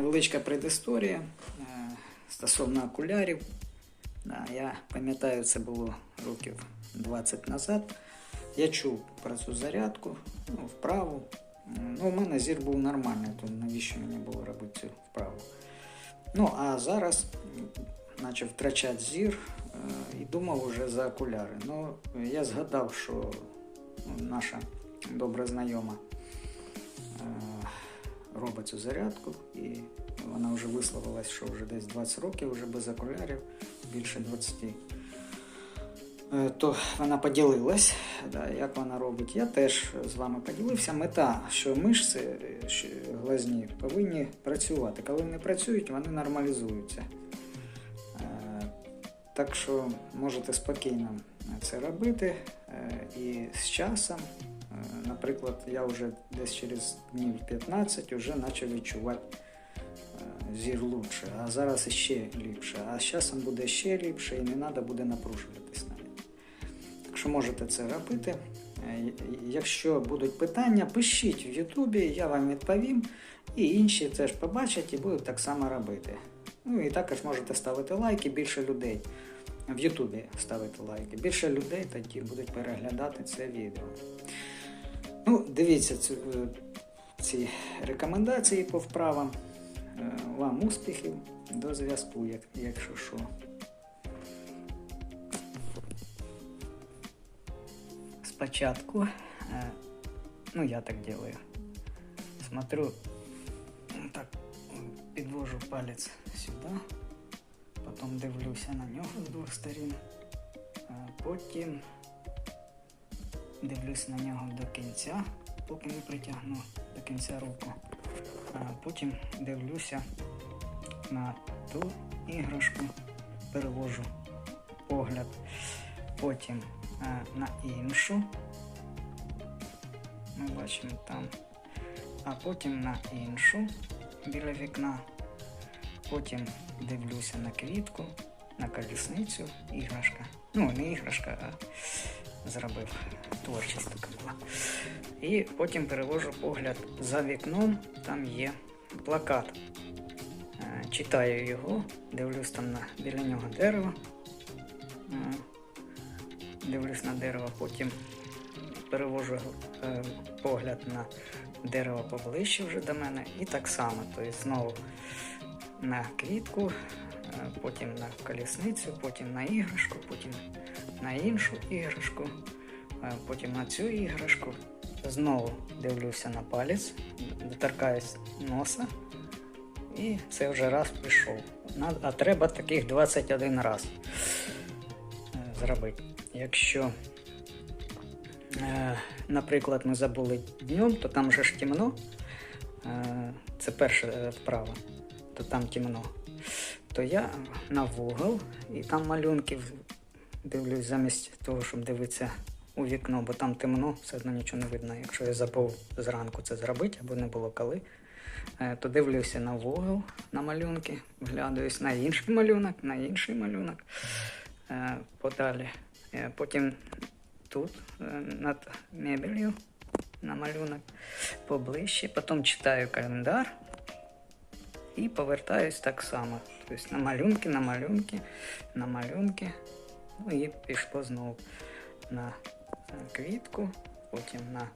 невеличка предісторія е, стосовно окулярів. Я пам'ятаю, це було років 20 назад. Я чув про цю зарядку, ну, вправу. Ну, у мене зір був нормальний, то навіщо мені було робити цю вправу? Ну, а зараз почав втрачати зір е, і думав уже за окуляри. Ну, я згадав, що ну, наша добра знайома е, робить цю зарядку, і вона вже висловилась, що вже десь 20 років вже без окулярів, більше 20. Е, То вона поділилась, да, як вона робить. Я теж з вами поділився. Мета, що мишці що глазні повинні працювати. Коли вони працюють, вони нормалізуються. Е, Так що можете спокійно це робити. Е, І з часом, наприклад, я вже десь через днів 15 вже почав відчувати е, зір лучше, а зараз іще ліпше. А з часом буде ще ліпше і не треба буде напружуватись навіть. Так що можете це робити. Е, Якщо будуть питання, пишіть в Ютубі, я вам відповім. І інші теж побачать і будуть так само робити. Ну і також можете ставити лайки, більше людей в Ютубі ставити лайки. Більше людей тоді будуть переглядати це відео. Ну, дивіться цю, е, ці рекомендації по вправам. Е, Вам успіхів, до зв'язку, як, якщо що. Спочатку, е, ну я так делаю, смотрю, так, підвожу палець сюди, потім дивлюся на нього з двох сторін, потім дивлюсь на нього до кінця, поки не притягну до кінця руку. А потім дивлюся на ту іграшку, перевожу погляд, потім на іншу. Ми бачимо там, а потім на іншу біля вікна. Потім дивлюся на квітку, на колісницю, іграшка. Ну, не іграшка, а зробив творчість така була. І потім перевожу погляд за вікном, там є плакат. Е, Читаю його, дивлюсь там на біля нього дерево. Е, Дивлюсь на дерево, потім перевожу е, погляд на дерево поближче вже до мене. І так само. Тобто знову на квітку, потім на колісницю, потім на іграшку, потім на іншу іграшку, потім на цю іграшку. Знову дивлюся на палець, доторкаюсь носа, і це вже раз пішов. А треба таких 21 раз е, зробити. Якщо, е, наприклад, ми забули днем, то там вже ж темно. Е, Це перша е, вправа, то там темно. То я на вугол і там малюнків дивлюсь замість того, щоб дивитися у вікно, бо там темно, все одно нічого не видно. Якщо я забув зранку це зробити або не було коли, е, то дивлюся на вугол, на малюнки, вглядаюсь на інший малюнок, на інший малюнок. Е, Подалі. Е, Потім тут над мебелью на малюнок поближче, потім читаю календар і повертаюсь так само. Тобто на малюнки, на малюнки, на малюнки. Ну і пішло знову на квітку, потім на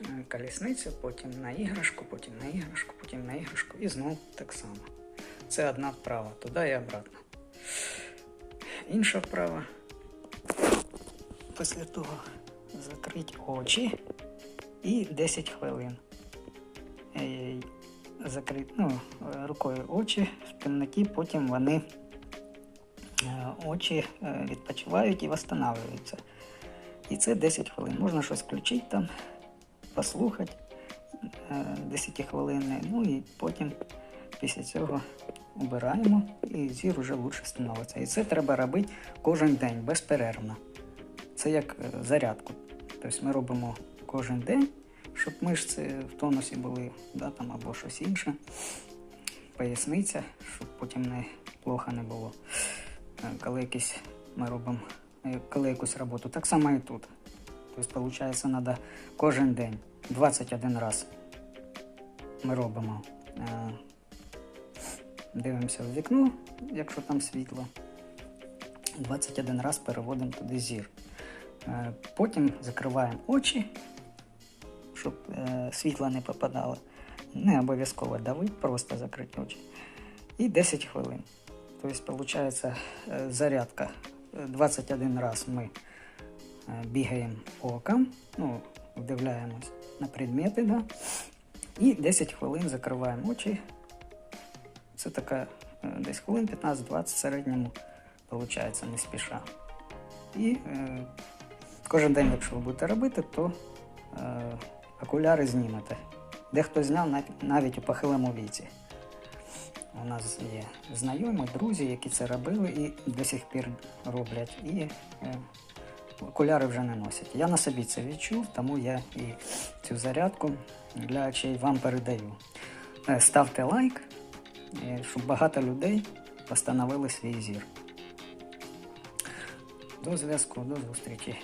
е, колісницю, потім на іграшку, потім на іграшку, потім на іграшку і знову так само. Це одна вправа, туди і обратно. Інша вправа. Після того закрити очі і 10 хвилин. Е, Закрити ну, рукою очі в темноті, потім вони е, очі відпочивають і встановлюються. І це 10 хвилин. Можна щось включити там, послухати е, 10 хвилин. Ну і потім після цього убираємо і зір вже лучше становиться. І це треба робити кожен день безперервно. Це як е, зарядку. Тобто ми робимо кожен день, щоб мишці в тонусі були, да, там, або щось інше. Поясниця, щоб потім не плохо не було. Е, Коли якісь ми робимо, е, коли якусь роботу, так само і тут. Тобто, виходить, треба кожен день 21 раз ми робимо е, дивимося в вікно, якщо там світло. 21 раз переводимо туди зір. Е, Потім закриваємо очі, щоб е, світло не попадало. Не обов'язково давить, просто закрити очі. І 10 хвилин. Тобто, виходить, зарядка. Е, 21 раз ми е, бігаємо по окам, ну, вдивляємось на предмети, да? і 10 хвилин закриваємо очі. Це така е, десь хвилин 15-20 в середньому виходить, не спіша. І е, кожен день, якщо ви будете робити, то е, окуляри знімете. Дехто зняв навіть у похилому віці. У нас є знайомі, друзі, які це робили і до сих пір роблять. І е, окуляри вже не носять. Я на собі це відчув, тому я і цю зарядку для очей вам передаю. Е, Ставте лайк, е, щоб багато людей встановили свій зір. До зв'язку, до зустрічі.